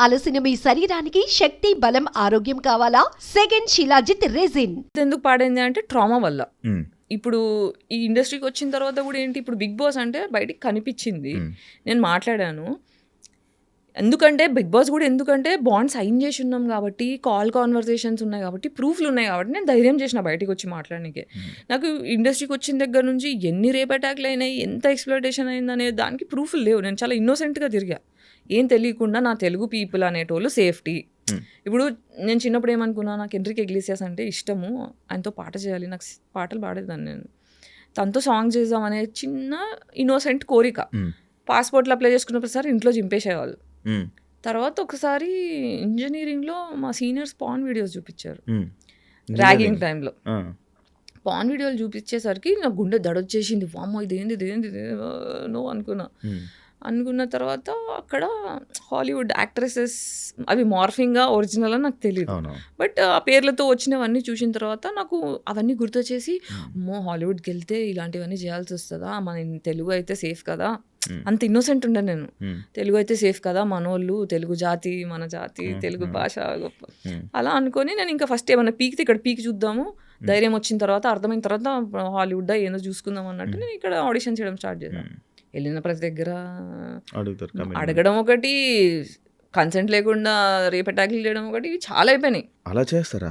అలసిన మీ శరీరానికి శక్తి బలం ఆరోగ్యం కావాలా? Second shilajit resin. ఎందుకు పాడైంది అంటే ట్రామా వల్ల. ఇప్పుడు ఈ ఇండస్ట్రీకి వచ్చిన తర్వాత కూడా ఏంటి ఇప్పుడు బిగ్ బాస్ అంటే బయటికి కనిపించింది. నేను మాట్లాడాను. ఎందుకంటే బిగ్ బాస్ కూడా ఎందుకంటే బాండ్ సైన్ చేసి ఉన్నాం కాబట్టి కాల్ కాన్వర్సేషన్స్ ఉన్నాయి కాబట్టి ప్రూఫ్లు ఉన్నాయి కాబట్టి నేను ధైర్యం చేసిన బయటికి వచ్చి మాట్లాడడానికి నాకు ఇండస్ట్రీకి వచ్చిన దగ్గర నుంచి ఎన్ని రేప్ అటాక్లు అయినాయి ఎంత ఎక్స్ప్లోటేషన్ అయింది అనే దానికి ప్రూఫ్లు లేవు. నేను చాలా ఇన్నోసెంట్గా తిరిగా. ఏం తెలియకుండా నా తెలుగు పీపుల్ అనేటోళ్ళు సేఫ్టీ. ఇప్పుడు నేను చిన్నప్పుడు ఏమనుకున్నా నాకు ఎంట్రీకి ఎగ్లీసియాస్ అంటే ఇష్టము. ఆయనతో పాట చేయాలి. నాకు పాటలు పాడేదాన్ని నేను. తనతో సాంగ్ చేద్దాం అనే చిన్న ఇన్నోసెంట్ కోరిక. పాస్పోర్ట్లు అప్లై చేసుకున్న ప్రతిసారి ఇంట్లో చింపేసేవాళ్ళు. తర్వాత ఒకసారి ఇంజనీరింగ్లో మా సీనియర్స్ పాన్ వీడియోస్ చూపించారు. ర్యాగింగ్ టైంలో ఆ, పాన్ వీడియోలు చూపించేసరికి నా గుండె దడొచ్చేసింది. వామ్మో ఇదేంది ఇదేంది నో అనుకున్నా. ఉమ్, అనుకున్న తర్వాత అక్కడ హాలీవుడ్ యాక్ట్రెసెస్ అవి మార్ఫింగ్గా ఒరిజినల్ అని నాకు తెలియదు బట్ ఆ పేర్లతో వచ్చినవన్నీ చూసిన తర్వాత నాకు అవన్నీ గుర్తొచ్చేసి అమ్మో హాలీవుడ్కి వెళ్తే ఇలాంటివన్నీ చేయాల్సి వస్తుందా? మన తెలుగు అయితే సేఫ్ కదా. అంత ఇన్నోసెంట్ ఉండే నేను. తెలుగు అయితే సేఫ్ కదా మనోళ్ళు? తెలుగు జాతి మన జాతి తెలుగు. భాష గొప్ప. అలా అనుకొని నేను ఇంకా ఫస్ట్ ఏమన్నా పీక్తే ఇక్కడ పీక్ చూద్దాము. ధైర్యం వచ్చిన తర్వాత అర్థమైన తర్వాత హాలీవుడ్ ఏందో చూసుకుందాం అన్నట్టు నేను ఇక్కడ ఆడిషన్ చేయడం స్టార్ట్ చేశాను. వెళ్ళిన ప్రతి దగ్గర అడుగుతారు. అడగడం ఒకటి కన్సెంట్ లేకుండా రేపు అటాక్లు చేయడం ఒకటి ఇవి చాలా అయిపోయినాయి. అలా చేస్తారా?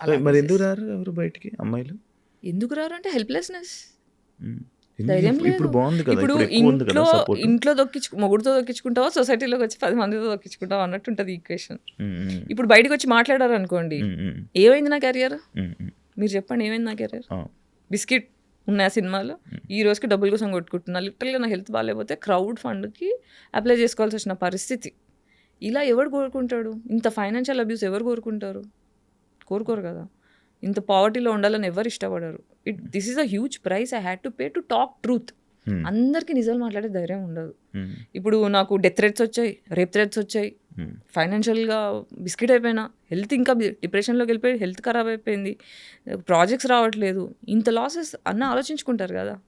అలా మరి ఎందుకు రారు ఎవరు బయటికి అమ్మాయిలు? ఎందుకు రారు అంటే హెల్ప్లెస్నెస్ ఇప్పుడు- ఇప్పుడు. బాగుంది కదా ఇంట్లో ఇంట్లో దొక్కించు మొగుడుతో దొక్కించుకుంటావా సొసైటీలోకి వచ్చి పది మందితో దొక్కించుకుంటావా అన్నట్టు ఉంటుంది ఈక్వేషన్ ఇప్పుడు బయటకు వచ్చి మాట్లాడారు అనుకోండి ఏమైంది నా కెరియర్ మీరు చెప్పండి ఏమైంది నా కెరియర్ బిస్కెట్. ఉన్నాయి ఆ సినిమాలో ఈ రోజుకి డబ్బుల కోసం కొట్టుకుంటున్నా లిటరల్గా నా హెల్త్ బాగాలేకపోతే క్రౌడ్ ఫండ్కి అప్లై చేసుకోవాల్సి వచ్చిన పరిస్థితి. ఇలా ఎవరు కోరుకుంటాడు? ఇంత ఫైనాన్షియల్ అబ్యూస్ ఎవరు కోరుకుంటారు? కోరుకోరు కదా. ఇంత పావర్టీలో ఉండాలని ఎవరు ఇష్టపడరు. It this is a huge price I had to pay to talk truth అందరికీ నిజాలు మాట్లాడే ధైర్యం ఉండదు. ఇప్పుడు నాకు డెత్ థ్రెట్స్ వచ్చాయి రేప్ థ్రెట్స్ వచ్చాయి. ఫైనాన్షియల్గా బిస్కెట్ అయిపోయినా హెల్త్ ఇంకా డిప్రెషన్లోకి వెళ్ళిపోయి హెల్త్ ఖరాబ్ అయిపోయింది. ప్రాజెక్ట్స్ రావట్లేదు. ఇంత లాసెస్ అన్న ఆలోచించుకుంటారు కదా.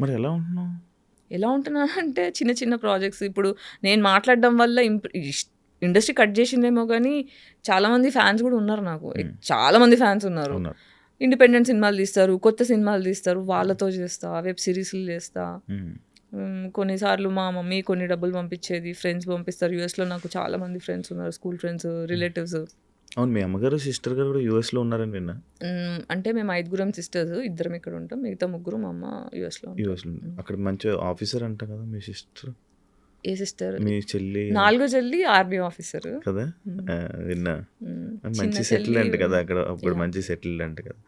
మరి ఎలా ఉంటున్నావు? ఎలా ఉంటున్నా అంటే చిన్న చిన్న ప్రాజెక్ట్స్ ఇప్పుడు నేను మాట్లాడడం వల్ల ఇండస్ట్రీ కట్ చేసిందేమో కానీ చాలామంది ఫ్యాన్స్ కూడా ఉన్నారు నాకు. చాలామంది ఫ్యాన్స్ ఉన్నారు. ఉన్నారు. ఇండిపెండెంట్ సినిమాలు తీస్తారు కొత్త సినిమాలు తీస్తారు వాళ్ళతో చేస్తా వెబ్ సిరీస్లు చేస్తా. కొన్నిసార్లు మా మమ్మీ కొన్ని డబ్బులు పంపించేది ఫ్రెండ్స్ పంపిస్తారు. యూఎస్లో నాకు చాలా మంది ఫ్రెండ్స్ ఉన్నారు స్కూల్ ఫ్రెండ్స్ రిలేటివ్స్. అవును మీ అమ్మగారు సిస్టర్ గారు కూడా యూఎస్లో ఉన్నారని విన్నా అంటే మేము ఐదుగురం సిస్టర్స్ ఇద్దరం ఇక్కడ ఉంటాం. మిగతా ముగ్గురు మా అమ్మ యూఎస్లో ఉంటాం. యూఎస్లో అక్కడ మంచి ఆఫీసర్ అంట కదా మీ సిస్టర్? ఏ సిస్టర్? మీ చెల్లి నాలుగో చెల్లి ఆర్మీ ఆఫీసర్. కదా? విన్నా. మంచి సెటిల్ అంట కదా అక్కడ అప్పుడు మంచి సెటిల్ అంట కదా.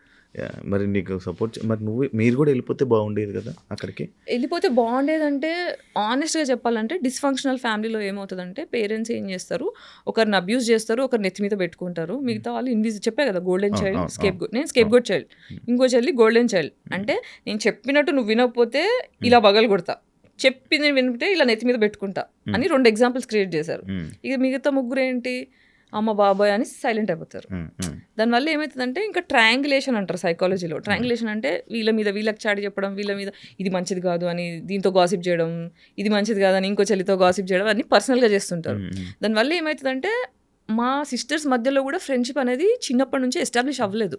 మరి నీకు సపోర్ట్ మరి నువ్వు మీరు కూడా వెళ్ళిపోతే బాగుండేది కదా అక్కడికి? వెళ్ళిపోతే బాగుండేదంటే ఆనెస్ట్గా చెప్పాలంటే డిస్ఫంక్షనల్ ఫ్యామిలీలో ఏమవుతుందంటే పేరెంట్స్ ఏం చేస్తారు? ఒకరిని అబ్యూస్ చేస్తారు ఒకరి నెత్తి మీద పెట్టుకుంటారు. మిగతా వాళ్ళు ఇన్విజ్ చెప్పే కదా గోల్డెన్ చైల్డ్ స్కేప్ నేను స్కేప్ గోడ్ చైల్డ్ ఇంకో చెల్లి గోల్డెన్ చైల్డ్ అంటే నేను చెప్పినట్టు నువ్వు వినకపోతే ఇలా బగలు కొడతా చెప్పింది వినిపితే ఇలా నెత్తి మీద పెట్టుకుంటా అని రెండు ఎగ్జాంపుల్స్ క్రియేట్ చేశారు. ఇక మిగతా ముగ్గురు ఏంటి? అమ్మ బాబాయ్ అని సైలెంట్ అయిపోతారు. దానివల్ల ఏమవుతుందంటే ఇంకా ట్రయాంగులేషన్ అంటారు సైకాలజీలో ట్రయాంగులేషన్ అంటే వీళ్ళ మీద వీళ్ళకి చాడి చెప్పడం వీళ్ళ మీద ఇది మంచిది కాదు అని దీంతో గాసిప్ చేయడం ఇది మంచిది కాదని ఇంకో చెల్లితో గాసిప్ చేయడం అన్ని పర్సనల్గా చేస్తుంటారు. దానివల్ల ఏమవుతుందంటే మా సిస్టర్స్ మధ్యలో కూడా ఫ్రెండ్షిప్ అనేది చిన్నప్పటి నుంచి ఎస్టాబ్లిష్ అవ్వలేదు.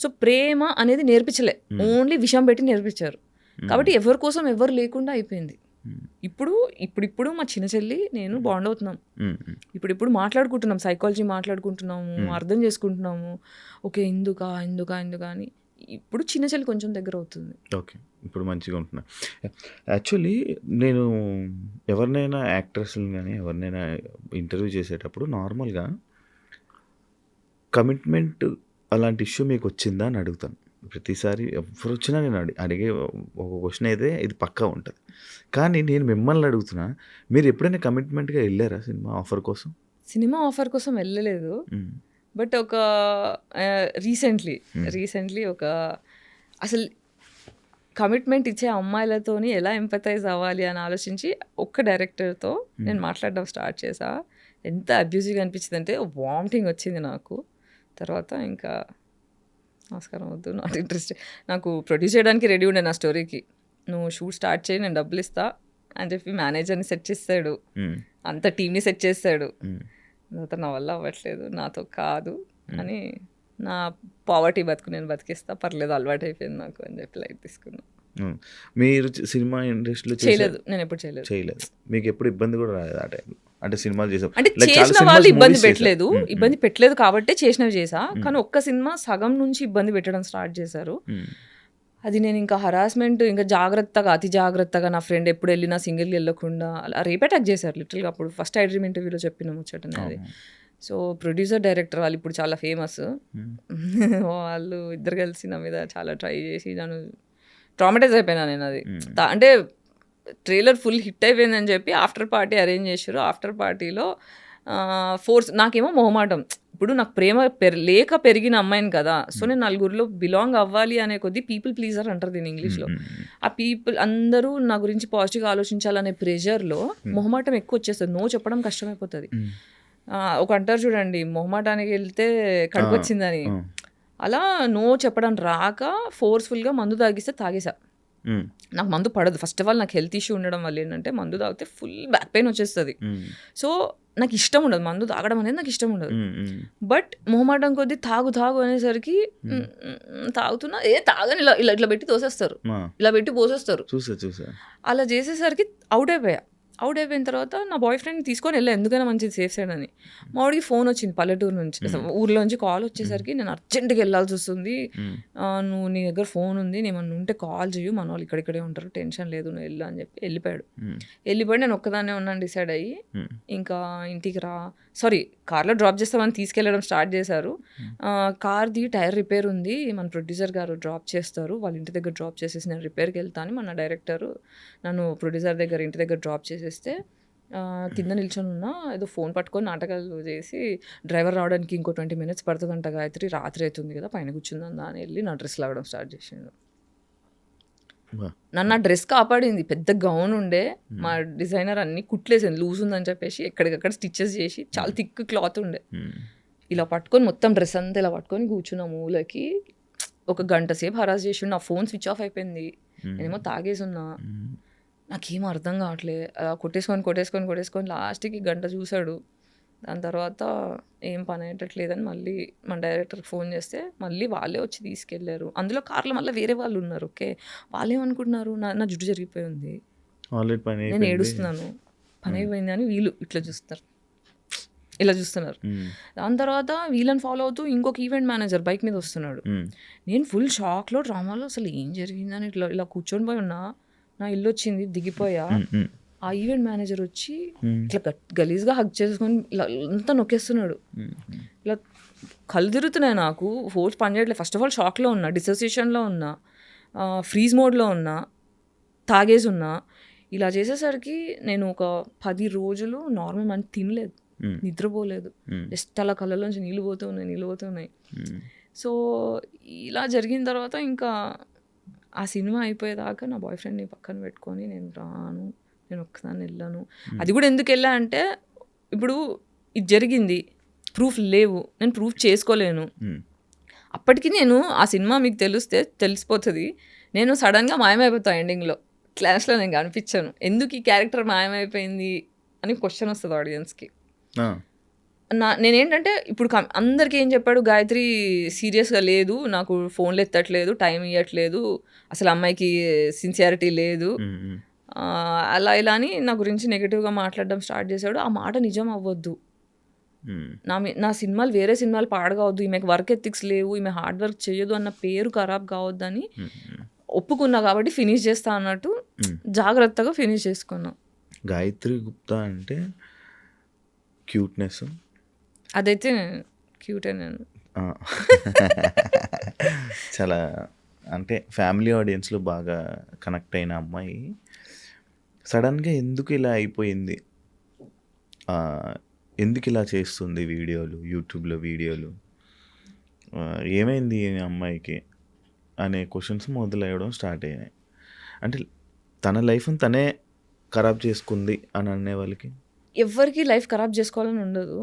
సో ప్రేమ అనేది నేర్పించలే. ఓన్లీ విషయం పెట్టి నేర్పించారు. కాబట్టి ఎవరి కోసం ఎవరు లేకుండా అయిపోయింది. ఇప్పుడు ఇప్పుడిప్పుడు మా చిన్న చెల్లి నేను బాండ్ అవుతున్నాం ఉమ్, ఉమ్. ఇప్పుడు ఇప్పుడు మాట్లాడుకుంటున్నాం సైకాలజీ మాట్లాడుకుంటున్నాము అర్థం చేసుకుంటున్నాము. ఓకే ఎందుకా ఎందుకా ఎందుకా అని. ఇప్పుడు చిన్న చెల్లి కొంచెం దగ్గర అవుతుంది. ఓకే ఇప్పుడు మంచిగా ఉంటున్నా. యాక్చువల్లీ నేను ఎవరినైనా యాక్ట్రెస్ని కానీ ఎవరినైనా ఇంటర్వ్యూ చేసేటప్పుడు నార్మల్గా కమిట్మెంట్ అలాంటి ఇష్యూ మీకు వచ్చిందా అని అడుగుతాను. ప్రతిసారి ఎవరు వచ్చినా నేను అడి అడిగే ఒక క్వశ్చన్ అయితే ఇది పక్కా ఉంటుంది. కానీ నేను మిమ్మల్ని అడుగుతున్నా మీరు ఎప్పుడైనా కమిట్మెంట్గా వెళ్ళారా సినిమా ఆఫర్ కోసం? సినిమా ఆఫర్ కోసం వెళ్ళలేదు. బట్ ఒక రీసెంట్లీ. రీసెంట్లీ ఒక అసలు కమిట్మెంట్ ఇచ్చే అమ్మాయిలతోని ఎలా ఎంపతైజ్ అవ్వాలి అని ఆలోచించి ఒక్క డైరెక్టర్తో నేను మాట్లాడడం స్టార్ట్ చేసా ఎంత అబ్యూజివ్గా అనిపించింది అంటే వామిటింగ్ వచ్చింది నాకు. తర్వాత ఇంకా నమస్కారం వద్దు నాట్ ఇంట్రెస్ట్ నాకు ప్రొడ్యూస్ చేయడానికి రెడీ ఉండే నా స్టోరీకి నువ్వు షూట్ స్టార్ట్ చేయి నేను డబ్బులు ఇస్తా అని చెప్పి మేనేజర్ని సెట్ చేస్తాడు. అంత టీంని సెట్ చేస్తాడు. నాతో నా వల్ల అవ్వట్లేదు నాతో కాదు అని నా పావర్టీ బతుకు నేను బతికిస్తా పర్లేదు అలవాటు అయిపోయింది నాకు అని చెప్పి లైట్ తీసుకున్నా. మీరు సినిమా ఇండస్ట్రీలో చేయలేదు నేను ఎప్పుడు చేయలేదు. చేయలేదు. మీకు ఎప్పుడు ఇబ్బంది కూడా రాలేదు ఆ టైంలో అంటే సినిమాలు చేసాం అంటే చేసిన వాళ్ళు ఇబ్బంది పెట్టలేదు. చేశారు. ఉమ్, ఇబ్బంది పెట్టలేదు కాబట్టి చేసినవి చేసా. కానీ ఒక్క సినిమా సగం నుంచి ఇబ్బంది పెట్టడం స్టార్ట్ చేశారు. అది నేను ఇంకా హరాస్మెంట్ ఇంకా జాగ్రత్తగా అతి జాగ్రత్తగా నా ఫ్రెండ్ ఎప్పుడు వెళ్ళినా సింగిల్ వెళ్ళకుండా అలా రేప్ అటాక్ చేశారు లిటిల్గా అప్పుడు. ఫస్ట్ ఐ డ్రీమ్ ఇంటర్వ్యూలో చెప్పిన ముచ్చటనే అది. సో ప్రొడ్యూసర్ డైరెక్టర్ వాళ్ళు ఇప్పుడు చాలా ఫేమస్ వాళ్ళు ఇద్దరు కలిసి నా మీద చాలా ట్రై చేసి నన్ను ట్రామటైజ్ అయిపోయినా నేను అది. అంటే ట్రైలర్ ఫుల్ హిట్ అయిపోయిందని చెప్పి ఆఫ్టర్ పార్టీ అరేంజ్ చేశారు. ఆఫ్టర్ పార్టీలో ఫోర్స్ నాకేమో మొహమాటం. ఇప్పుడు నాకు ప్రేమ పెర్ లేక పెరిగిన అమ్మాయిని కదా సో నేను నలుగురిలో బిలాంగ్ అవ్వాలి అనే కొద్దీ పీపుల్ ప్లీజర్ అంటారు దీని ఇంగ్లీష్లో. ఉమ్, ఉమ్, ఆ పీపుల్ అందరూ నా గురించి పాజిటివ్గా ఆలోచించాలనే ప్రెషర్లో మొహమాటం ఎక్కువ వచ్చేస్తుంది. నో చెప్పడం కష్టమైపోతుంది. ఒక అంటారు చూడండి మొహమాటానికి వెళ్తే కడుపు వచ్చిందని. అలా నో చెప్పడం రాక ఫోర్స్ఫుల్గా మందు తాగిస్తే తాగేసా. ఉమ్, నాకు మందు పడదు. ఫస్ట్ ఆఫ్ ఆల్ నాకు హెల్త్ ఇష్యూ ఉండడం వల్ల ఏంటంటే మందు తాగితే ఫుల్ బ్యాక్ పెయిన్ వచ్చేస్తుంది. సో నాకు ఇష్టం ఉండదు. మందు తాగడం అనేది నాకు ఇష్టం ఉండదు. బట్ మొహమాటం కొద్దీ తాగు తాగు అనేసరికి తాగుతున్నా. ఏ తాగని ఇలా ఇలా ఇట్లా పెట్టి తోసేస్తారు. ఇలా పెట్టి పోసేస్తారు. చూసా చూసా. అలా చేసేసరికి అవుట్ అయిపోయా. అవుట్ అయిపోయిన తర్వాత నా బాయ్ ఫ్రెండ్ తీసుకొని వెళ్ళా. ఎందుకైనా మంచిది సేఫ్ సైడ్ అని. మా వాడికి ఫోన్ వచ్చింది పల్లెటూరు నుంచి. ఊర్లో నుంచి కాల్ వచ్చేసరికి నేను అర్జెంట్గా వెళ్ళాల్సి వస్తుంది. నువ్వు నీ దగ్గర ఫోన్ ఉంది నేను ఉంటే కాల్ చేయు మన వాళ్ళు ఇక్కడిక్కడే ఉంటారు టెన్షన్ లేదు నువ్వు వెళ్ళు అని చెప్పి వెళ్ళిపోయాడు. వెళ్ళిపోయి నేను ఒక్కదాన్నే ఉన్నాను డిసైడ్ అయ్యి ఇంకా ఇంటికి రా. సారీ కార్లో డ్రాప్ చేస్తామని తీసుకెళ్ళడం స్టార్ట్ చేశారు. కార్ది టైర్ రిపేర్ ఉంది. మన ప్రొడ్యూసర్ గారు డ్రాప్ చేస్తారు. వాళ్ళ ఇంటి దగ్గర డ్రాప్ చేసేసి నేను రిపేర్కి వెళ్తాను మన డైరెక్టర్ నన్ను ప్రొడ్యూసర్ దగ్గర ఇంటి దగ్గర డ్రాప్ చేసేస్తే కింద నిల్చొని ఉన్నా ఏదో ఫోన్ పట్టుకొని నాటకాలు చేసి డ్రైవర్ రావడానికి ఇంకో ట్వంటీ మినిట్స్ పడుతుందంట గాయత్రి రాత్రి అవుతుంది కదా పైన కూర్చుందా అని వెళ్ళి నా డ్రెస్ లాగడం స్టార్ట్ చేసిండు. నన్ను ఆ డ్రెస్ కాపాడింది పెద్ద గౌన్ ఉండే మా డిజైనర్ అన్ని కుట్లేసింది లూజ్ ఉందని చెప్పేసి ఎక్కడికక్కడ స్టిచ్చెస్ చేసి చాలా థిక్ క్లాత్ ఉండే. ఇలా పట్టుకొని మొత్తం డ్రెస్ అంతా ఇలా పట్టుకొని కూర్చున్న మూలకి ఒక గంట సేపు హరాస్ చేసి నా ఫోన్ స్విచ్ ఆఫ్ అయిపోయింది. నేనేమో తాగేసి ఉన్నా నాకేం అర్థం కావట్లే. అలా కొట్టేసుకొని కొట్టేసుకొని కొట్టేసుకొని లాస్ట్కి గంట చూశాడు. దాని తర్వాత ఏం పని అయ్యేటట్లేదని మళ్ళీ మన డైరెక్టర్కి ఫోన్ చేస్తే మళ్ళీ వాళ్ళే వచ్చి తీసుకెళ్ళారు. అందులో కార్లో మళ్ళీ వేరే వాళ్ళు ఉన్నారు ఓకే? వాళ్ళు ఏమనుకుంటున్నారు నా నా జుట్టు జరిగిపోయి ఉంది. నేను. ఏడుస్తున్నాను. పని అయిపోయింది అని వీళ్ళు ఇట్లా చూస్తారు ఇలా చూస్తున్నారు. దాని తర్వాత వీళ్ళని ఫాలో అవుతూ ఇంకొక ఈవెంట్ మేనేజర్ బైక్ మీద వస్తున్నాడు. నేను ఫుల్ షాక్లో డ్రామాలో అసలు ఏం జరిగిందని ఇట్లా ఇలా కూర్చొని పోయి ఉన్నా. నా ఇల్లు వచ్చింది దిగిపోయా ఆ ఈవెంట్ మేనేజర్ వచ్చి ఇట్లా గలీజ్గా హక్ చేసుకొని ఇలా అంతా నొక్కేస్తున్నాడు. ఇలా కళ్ళు తిరుగుతున్నాయి నాకు. ఫోర్స్ పని చేయట్లేదు. ఫస్ట్ ఆఫ్ ఆల్ షాక్లో ఉన్నా డిసోసియేషన్లో ఉన్నా ఫ్రీజ్ మోడ్లో ఉన్నా తాగేసి ఉన్నా. ఇలా చేసేసరికి నేను ఒక పది రోజులు నార్మల్ మంచి తినలేదు. నిద్రపోలేదు. జస్ట్ అలా కళ్ళలోంచి నీళ్ళు పోతూ ఉన్నాయి నీళ్ళు పోతూ ఉన్నాయి. సో ఇలా జరిగిన తర్వాత ఇంకా ఆ సినిమా అయిపోయేదాకా నా బాయ్ ఫ్రెండ్ని పక్కన పెట్టుకొని నేను రాను నేను ఒక్కదాన్ని వెళ్ళాను. అది కూడా ఎందుకు వెళ్ళా అంటే ఇప్పుడు ఇది జరిగింది ప్రూఫ్ లేవు నేను ప్రూఫ్ చేసుకోలేను. అప్పటికి నేను ఆ సినిమా మీకు తెలిస్తే తెలిసిపోతుంది. నేను సడన్గా మాయమైపోతా ఎండింగ్లో క్లాస్లో నేను కనిపించాను. ఎందుకు ఈ క్యారెక్టర్ మాయమైపోయింది అని క్వశ్చన్ వస్తుంది ఆడియన్స్కి నా నేనేంటంటే ఇప్పుడు అందరికీ ఏం చెప్పాడు గాయత్రి సీరియస్గా లేదు నాకు ఫోన్లు ఎత్తట్లేదు టైం ఇవ్వట్లేదు అసలు అమ్మాయికి సిన్సియారిటీ లేదు. అలా ఇలా అని నా గురించి నెగిటివ్గా మాట్లాడడం స్టార్ట్ చేశాడు. ఆ మాట నిజం అవ్వద్దు. నా మీ- నా సినిమాలు వేరే సినిమాలు పాడగావద్దు ఈమెకి వర్క్ ఎథిక్స్ లేవు ఈమె హార్డ్ వర్క్ చేయదు అన్న పేరు ఖరాబ్ కావద్దని. ఒప్పుకున్నా కాబట్టి ఫినిష్ చేస్తా అన్నట్టు. జాగ్రత్తగా ఫినిష్ చేసుకున్నా. గాయత్రి గుప్తా అంటే క్యూట్నెస్ అదైతే క్యూట్ నేను చాలా అంటే ఫ్యామిలీ ఆడియన్స్లో బాగా కనెక్ట్ అయిన అమ్మాయి. సడన్గా ఎందుకు ఇలా అయిపోయింది? ఎందుకు ఇలా చేస్తుంది వీడియోలు యూట్యూబ్లో వీడియోలు? ఏమైంది అమ్మాయికి? అనే క్వశ్చన్స్ మొదలయ్యడం స్టార్ట్ అయినాయి. అంటే తన లైఫ్ని తనే ఖరాబ్ చేసుకుంది అని అనే వాళ్ళకి? ఎవరికి లైఫ్ ఖరాబ్ చేసుకోవాలని ఉండదు.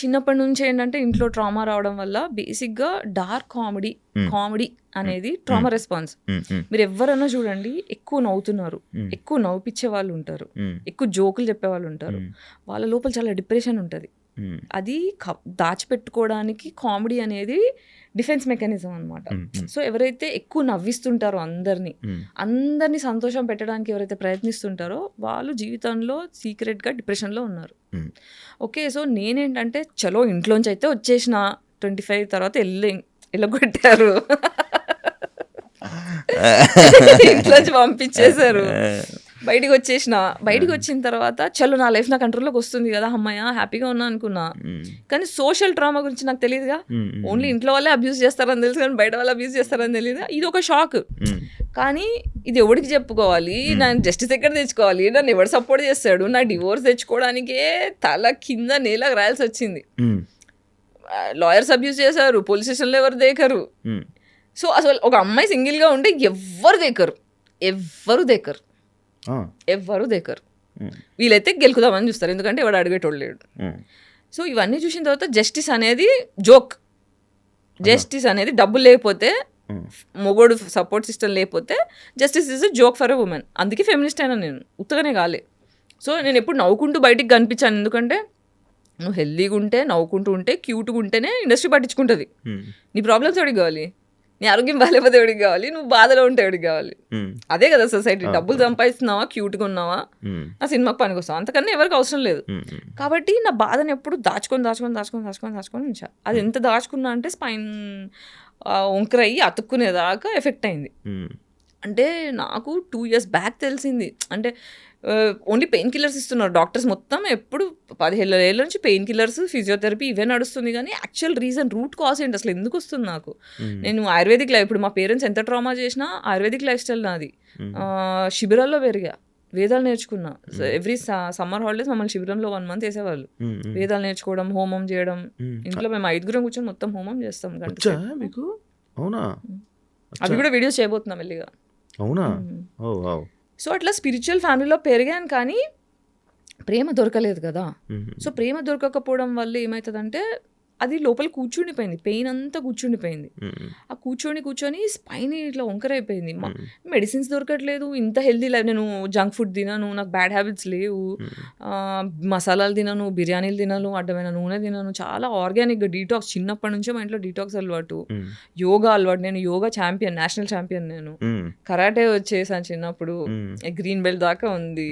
చిన్నప్పటి నుంచి ఏంటంటే ఇంట్లో ట్రామా రావడం వల్ల బేసిక్గా డార్క్ కామెడీ. కామెడీ అనేది ట్రామా రెస్పాన్స్. మీరు ఎవరన్నా చూడండి ఎక్కువ నవ్వుతున్నారు. ఎక్కువ నవ్విపించే వాళ్ళు ఉంటారు ఎక్కువ జోకులు చెప్పే వాళ్ళు ఉంటారు వాళ్ళ లోపల చాలా డిప్రెషన్ ఉంటుంది. అది క- దాచిపెట్టుకోవడానికి కామెడీ అనేది డిఫెన్స్ మెకానిజం అనమాట సో ఎవరైతే ఎక్కువ నవ్విస్తుంటారో అందరినీ అందరినీ సంతోషం పెట్టడానికి ఎవరైతే ప్రయత్నిస్తుంటారో వాళ్ళు జీవితంలో సీక్రెట్గా డిప్రెషన్లో ఉన్నారు. Hmm. ఓకే సో నేనేంటంటే చలో ఇంట్లోంచి అయితే వచ్చేసిన ట్వంటీ ఫైవ్ తర్వాత వెళ్ళి వెళ్ళగొట్టారు ఇంట్లోంచి పంపించేశారు. బయటికి వచ్చేసిన బయటికి వచ్చిన తర్వాత చలో నా లైఫ్ నా కంట్రోల్లోకి వస్తుంది కదా అమ్మాయ హ్యాపీగా ఉన్నా అనుకున్నా. కానీ సోషల్ డ్రామా గురించి నాకు తెలియదుగా ఓన్లీ ఇంట్లో వాళ్ళే అబ్యూస్ చేస్తారని తెలుసు కానీ బయట వాళ్ళు అబ్యూస్ చేస్తారని తెలియదు ఇది ఒక షాక్. కానీ ఇది ఎవరికి చెప్పుకోవాలి? నేను జస్టిస్ ఎక్కడ తెచ్చుకోవాలి? నన్ను ఎవరు సపోర్ట్ చేస్తాడు? నా డివోర్స్ తెచ్చుకోవడానికే తల కింద నేలకు రాయాల్సి వచ్చింది. లాయర్స్ అబ్యూస్ చేశారు పోలీస్ స్టేషన్లో ఎవరు దేకరు? సో అసలు ఒక అమ్మాయి సింగిల్గా ఉంటే ఎవ్వరు దేకరు? ఎవ్వరు దేకరు? ఎవ్వరు దేకరు. వీళ్ళైతే గెలుకుదామని చూస్తారు. ఎందుకంటే ఎవడు అడిగేటోళ్ళు లేడు. సో ఇవన్నీ చూసిన తర్వాత జస్టిస్ అనేది జోక్. జస్టిస్ అనేది డబ్బులు లేకపోతే మొగోడు సపోర్ట్ సిస్టమ్ లేకపోతే justice is joke for a women. అందుకే ఫెమినిస్ట్ అయినా నేను. ఉత్తగానే కాలే. సో నేను ఎప్పుడు నవ్వుకుంటూ బయటికి కనిపించాను. ఎందుకంటే నువ్వు హెల్దీగా ఉంటే నవ్వుకుంటూ ఉంటే క్యూట్గా ఉంటేనే ఇండస్ట్రీ పట్టించుకుంటుంది. నీ ప్రాబ్లమ్స్ కావాలి? నీ ఆరోగ్యం బాగాలేకపోతే ఎవరికి కావాలి? నువ్వు బాధలో ఉంటే ఎవరికి కావాలి? అదే కదా సొసైటీ. డబ్బులు సంపాదిస్తున్నావా? క్యూట్గా ఉన్నావా? ఆ సినిమాకి పనికి వస్తావు అంతకన్నా ఎవరికి అవసరం లేదు. కాబట్టి నా బాధను ఎప్పుడు దాచుకొని దాచుకొని దాచుకొని దాచుకొని దాచుకొని ఉంచా. అది ఎంత దాచుకున్నా అంటే స్పైన్ వంకరయ్యి అతుక్కునేదాకా ఎఫెక్ట్ అయింది. అంటే నాకు టూ ఇయర్స్ బ్యాక్ తెలిసింది. అంటే ఓన్లీ పెయిన్ కిల్లర్స్ ఇస్తున్నారు. డాక్టర్స్ మొత్తం ఎప్పుడు పదిహేను ఏళ్ళ నుంచి పెయిన్ కిల్లర్స్ ఫిజియోథెరపీ ఇవే నడుస్తుంది కానీ యాక్చువల్ రీజన్ రూట్ కాజ్ ఏంటి? అసలు ఎందుకు వస్తుంది నాకు? నేను ఆయుర్వేదిక్ లైఫ్ ఇప్పుడు మా పేరెంట్స్ ఎంత ట్రామా చేసినా ఆయుర్వేదిక్ లైఫ్ స్టైల్ నాది ఆ, శిబిరాల్లో పెరిగా. వేదాలు నేర్చుకున్నా. ఎవ్రీ సమ్మర్ హాలిడేస్ మమ్మల్ని శిబిరంలో వన్ మంత్ వేసేవాళ్ళు. వేదాలు నేర్చుకోవడం హోమం చేయడం. ఇంట్లో మేము ఐదుగురం కూర్చొని మొత్తం హోమం చేస్తాం. మీకు? అవునా? అవి కూడా వీడియోస్ చేయబోతున్నాం మెల్లిగా. అవునా? సో అట్లా స్పిరిచువల్ ఫ్యామిలీలో పెరిగాను కానీ ప్రేమ దొరకలేదు కదా. సో ప్రేమ దొరకకపోవడం వల్ల ఏమవుతుందంటే అది లోపల కూర్చుండిపోయింది. పెయిన్ అంతా కూర్చుండిపోయింది. ఆ కూర్చొని కూర్చొని స్పైన్ ఇట్లా వంకరైపోయింది. మెడిసిన్స్ దొరకట్లేదు. ఇంత హెల్దీ లైఫ్ నేను జంక్ ఫుడ్ తినను నాకు బ్యాడ్ హ్యాబిట్స్ లేవు. మసాలాలు తినను బిర్యానీలు తినను అడ్డమైన నూనె తినను. చాలా ఆర్గానిక్గా డీటాక్స్ చిన్నప్పటి నుంచే మా ఇంట్లో డీటాక్స్ అలవాటు. యోగా అలవాటు. నేను యోగా ఛాంపియన్ నేషనల్ ఛాంపియన్ నేను. కరాటే వచ్చేసాను చిన్నప్పుడు. గ్రీన్ బెల్ట్ దాకా ఉంది.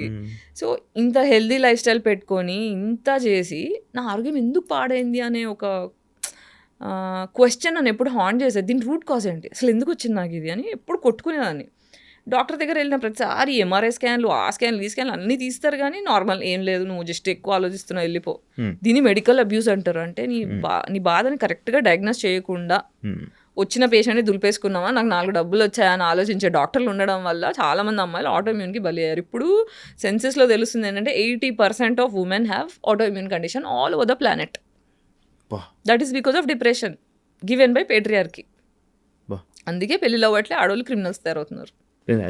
సో ఇంత హెల్దీ లైఫ్ స్టైల్ పెట్టుకొని ఇంత చేసి నా ఆరోగ్యం ఎందుకు పాడైంది అనే ఒక క్వశ్చన్ నన్ను ఎప్పుడు హాన్ చేసేది? దీని రూట్ కాజ్ ఏంటి? అసలు ఎందుకు వచ్చింది నాకు ఇది అని ఎప్పుడు కొట్టుకునేదాన్ని. డాక్టర్ దగ్గర వెళ్ళిన ప్రతిసారి ఎంఆర్ఐ స్కాన్లు ఆ స్కాన్లు ఈ స్కాన్లు అన్నీ తీస్తారు కానీ నార్మల్ ఏం లేదు నువ్వు జస్ట్ ఎక్కువ ఆలోచిస్తున్నావు వెళ్ళిపో. దీన్ని మెడికల్ అబ్యూస్ అంటారు. అంటే నీ బా నీ బాధని కరెక్ట్గా డయాగ్నోస్ చేయకుండా వచ్చిన పేషెంట్ని దులిపేసుకున్నావా? నాకు నాలుగు డబ్బులు వచ్చాయని ఆలోచించే డాక్టర్లు ఉండడం వల్ల చాలా మంది అమ్మాయిలు ఆటోఇమ్యూన్కి బలి అయ్యారు. ఇప్పుడు సెన్సెస్లో తెలుస్తుంది ఏంటంటే eighty percent of women have autoimmune condition all over the planet that is because of depression given by. Patriarchy అందుకే పెళ్ళిలో అవ్వట్లే ఆడవాళ్ళు క్రిమినల్స్ తయారవుతున్నారు. నేను